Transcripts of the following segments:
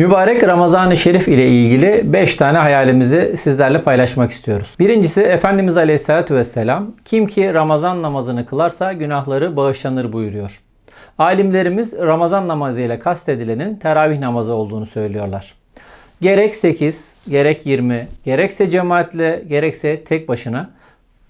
Mübarek Ramazan-ı Şerif ile ilgili 5 tane hayalimizi sizlerle paylaşmak istiyoruz. Birincisi Efendimiz Aleyhisselatü Vesselam kim ki Ramazan namazını kılarsa günahları bağışlanır buyuruyor. Alimlerimiz Ramazan namazı ile kastedilenin teravih namazı olduğunu söylüyorlar. Gerek 8, gerek 20, gerekse cemaatle, gerekse tek başına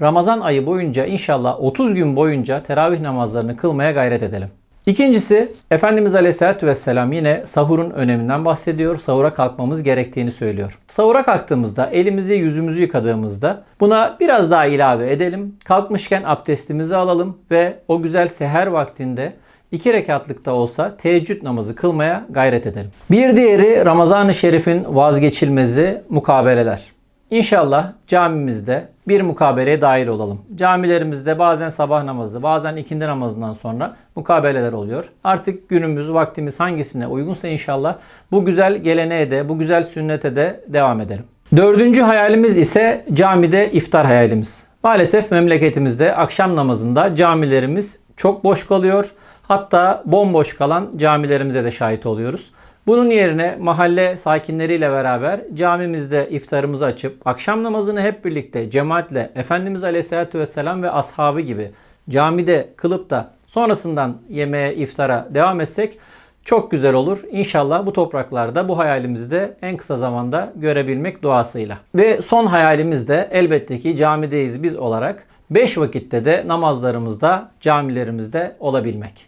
Ramazan ayı boyunca inşallah 30 gün boyunca teravih namazlarını kılmaya gayret edelim. İkincisi Efendimiz Aleyhisselatü Vesselam yine sahurun öneminden bahsediyor. Sahura kalkmamız gerektiğini söylüyor. Sahura kalktığımızda elimizi yüzümüzü yıkadığımızda buna biraz daha ilave edelim. Kalkmışken abdestimizi alalım ve o güzel seher vaktinde iki rekatlıkta olsa teheccüd namazı kılmaya gayret edelim. Bir diğeri Ramazan-ı Şerif'in vazgeçilmezi mukabeleler. İnşallah camimizde bir mukabeleye dahil olalım. Camilerimizde bazen sabah namazı, bazen ikindi namazından sonra mukabeleler oluyor. Artık günümüz, vaktimiz hangisine uygunsa inşallah bu güzel geleneğe de, bu güzel sünnete de devam edelim. Dördüncü hayalimiz ise camide iftar hayalimiz. Maalesef memleketimizde akşam namazında camilerimiz çok boş kalıyor. Hatta bomboş kalan camilerimize de şahit oluyoruz. Bunun yerine mahalle sakinleriyle beraber camimizde iftarımızı açıp akşam namazını hep birlikte cemaatle Efendimiz Aleyhisselatü Vesselam ve ashabı gibi camide kılıp da sonrasından yemeğe iftara devam etsek çok güzel olur. İnşallah bu topraklarda bu hayalimizi de en kısa zamanda görebilmek duasıyla. Ve son hayalimiz de elbette ki camideyiz biz olarak 5 vakitte de namazlarımızda camilerimizde olabilmek.